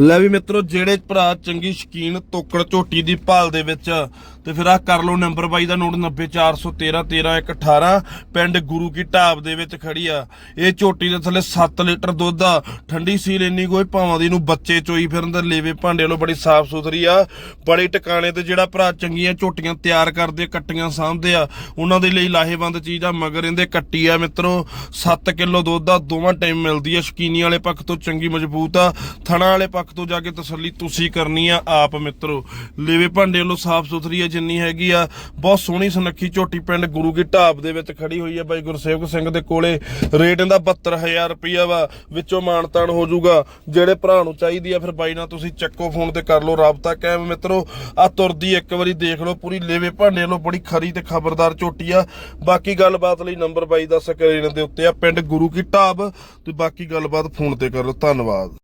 ਲੈ ਵੀ ਮਿੱਤਰੋ ਜਿਹੜੇ ਭਰਾ ਚੰਗੀ ਸ਼ਕੀਨ ਤੋਕੜ ਝੋਟੀ ਦੀ ਭਾਲ ਦੇ ਵਿੱਚ ਤੇ ਫਿਰ ਆ ਕਰ ਲਓ ਨੰਬਰ ਬਾਈ ਦਾ ਨੋਟ 90413 ਪਿੰਡ ਗੁਰੂ ਕੀ ਢਾਬ ਦੇ ਵਿੱਚ ਖੜੀ ਆ। ਇਹ ਝੋਟੀ ਦੇ ਥੱਲੇ 7 ਲੀਟਰ ਦੁੱਧ ਆ। ਠੰਡੀ ਸੀਲ ਇੰਨੀ ਕੋਈ ਭਾਵਾਂ ਦੀ ਨੂੰ ਬੱਚੇ ਚੋਈ ਫਿਰਨ ਦੇ ਲੇਵੇ ਭਾਂਡੇ ਵੱਲੋਂ ਬੜੀ ਸਾਫ਼ ਸੁਥਰੀ ਆ। ਬੜੇ ਟਿਕਾਣੇ ਤੇ ਜਿਹੜਾ ਭਰਾ ਚੰਗੀਆਂ ਝੋਟੀਆਂ ਤਿਆਰ ਕਰਦੇ ਕੱਟੀਆਂ ਸਾਂਭਦੇ ਆ, ਉਹਨਾਂ ਦੇ ਲਈ ਲਾਹੇਵੰਦ ਚੀਜ਼ ਆ। ਮਗਰ ਇਹਦੇ ਕੱਟੀ ਆ ਮਿੱਤਰੋ 7 ਕਿਲੋ ਦੁੱਧ ਆ। ਦੋਵਾਂ ਟਾਈਮ ਮਿਲਦੀ ਆ। ਸ਼ਕੀਨੀ ਵਾਲੇ ਪੱਖ ਤੋਂ ਚੰਗੀ ਮਜ਼ਬੂਤ ਆ। ਥਣਾ ਵਾਲੇ ਪੱਖ ਤੋਂ ਜਾ ਕੇ ਤਸੱਲੀ ਤੁਸੀਂ ਕਰਨੀ ਆ ਆਪ ਮਿੱਤਰੋ। ਲੇਵੇ ਭਾਂਡੇ ਵੱਲੋਂ ਸਾਫ਼ ਸੁਥਰੀ ਆ। ਜਿੰਨੀ ਹੈਗੀ ਆ, ਬਹੁਤ ਸੋਹਣੀ ਸੁਨੱਖੀ ਝੋਟੀ ਪਿੰਡ ਗੁਰੂ ਕੀ ਢਾਬ ਦੇ ਵਿੱਚ ਖੜੀ ਹੋਈ ਆ ਬਾਈ ਗੁਰਸੇਵਕ ਸਿੰਘ ਦੇ ਕੋਲੇ। ਰੇਟ ਇਹਦਾ 72000 ਰੁਪਈਆ ਵਾ, ਵਿੱਚੋਂ ਮਾਨਤਾਨ ਹੋ ਜਾਊਗਾ। ਜਿਹੜੇ ਭਰਾ ਨੂੰ ਚਾਹੀਦੀ ਆ, ਫਿਰ ਬਾਈ ਨਾਲ ਤੁਸੀਂ ਚੱਕੋ ਫੋਨ ਤੇ ਕਰ ਲਓ, ਰਾਬਤਾ ਕਾਇਮ ਮਿੱਤਰੋ। ਆ ਤੁਰਦੀ ਇੱਕ ਵਾਰੀ ਦੇਖ ਲਓ, ਪੂਰੀ ਲੇਵੇ ਭਾਂਡੇ ਵੱਲੋਂ ਬੜੀ ਖਰੀ ਤੇ ਖਬਰਦਾਰ ਝੋਟੀ ਆ। ਬਾਕੀ ਗੱਲਬਾਤ ਲਈ ਨੰਬਰ ਬਾਈ ਦਾ ਸਕਰੀਨ ਦੇ ਉੱਤੇ ਆ, ਪਿੰਡ ਗੁਰੂ ਕੀ ਢਾਬ। ਤੇ ਬਾਕੀ ਗੱਲਬਾਤ ਫੋਨ ਤੇ ਕਰ ਲਓ, ਧੰਨਵਾਦ।